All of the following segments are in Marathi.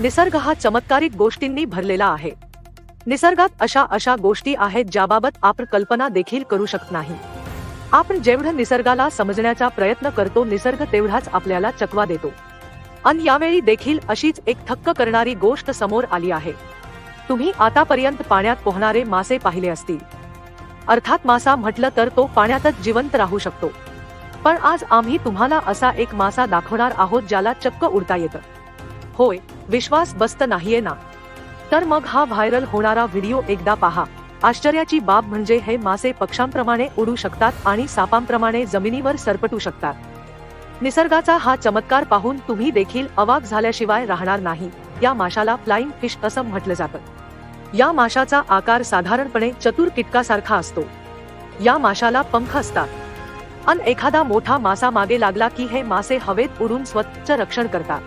निसर्ग हा चमत्कारिक गोष्टींनी भरलेला आहे. निसर्गात अशा अशा गोष्टी आहेत ज्याबाबत आपण कल्पना देखील करू शकत नाही. आपण जेवढं निसर्गाला समजण्याचा प्रयत्न करतो निसर्ग तेवढाच आपल्याला चकवा देतो. अन यावेळी देखील अशीच एक थक्क करणारी गोष्ट समोर आली आहे. तुम्ही आतापर्यंत पाण्यात पोहणारे मासे पाहिले असतील. अर्थात मासा म्हटलं तर तो पाण्यातच जिवंत राहू शकतो. पण आज आम्ही तुम्हाला असा एक मासा दाखवणार आहोत ज्याला चक्क उडता येतं. होय विश्वास बसत नाहीये ना. तर मग हा व्हायरल होणारा व्हिडिओ एकदा पहा. आश्चर्याची बाब म्हणजे हे मासे पक्षांप्रमाणे उडू शकतात आणि सापांप्रमाणे जमिनीवर सरपटू शकतात. निसर्गाचा हा चमत्कार पाहून तुम्ही देखील अवाक झाल्याशिवाय राहणार नाही या माशाला फ्लाइंग फिश असं म्हटलं जातं. या माशाचा आकार साधारणपणे चतुर कीटकासारखा असतो. या माशाला पंख असतात. अन एखादा मोठा मासा मागे लागला की हे मासे हवेत उडून स्वच्छ रक्षण करतात.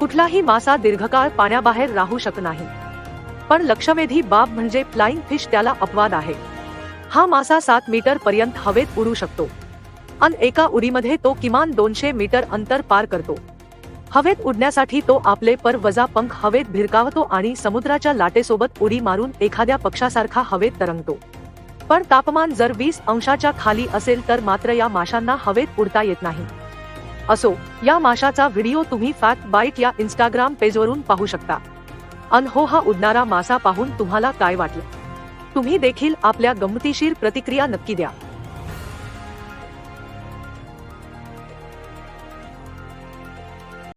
कुठलाही मासा दीर्घकाळ पाण्याबाहेर राहू शकत नाही. पण लक्षवेधी बाब म्हणजे फ्लाइंग फिश त्याला अपवाद आहे. हा मासा सात मीटर पर्यंत हवेत उडू शकतो. अन एका उडीमध्ये तो किमान दोनशे मीटर अंतर पार करतो. हवेत उडण्यासाठी तो आपले पर वजा पंख हवेत भिरकावतो आणि समुद्राच्या लाटेसोबत उडी मारून एखाद्या पक्षासारखा हवेत तरंगतो. पण तापमान जर वीस अंशाच्या खाली असेल तर मात्र या माशांना हवेत उडता येत नाही. असो या माशाचा व्हिडिओ तुम्ही फॅक्ट बाईट या इंस्टाग्राम पेजवरून पाहू शकता. अनहो हा उडणारा मासा पाहून तुम्हाला काय वाटलं? तुम्ही देखील आपल्या गमतीशीर प्रतिक्रिया नक्की द्या.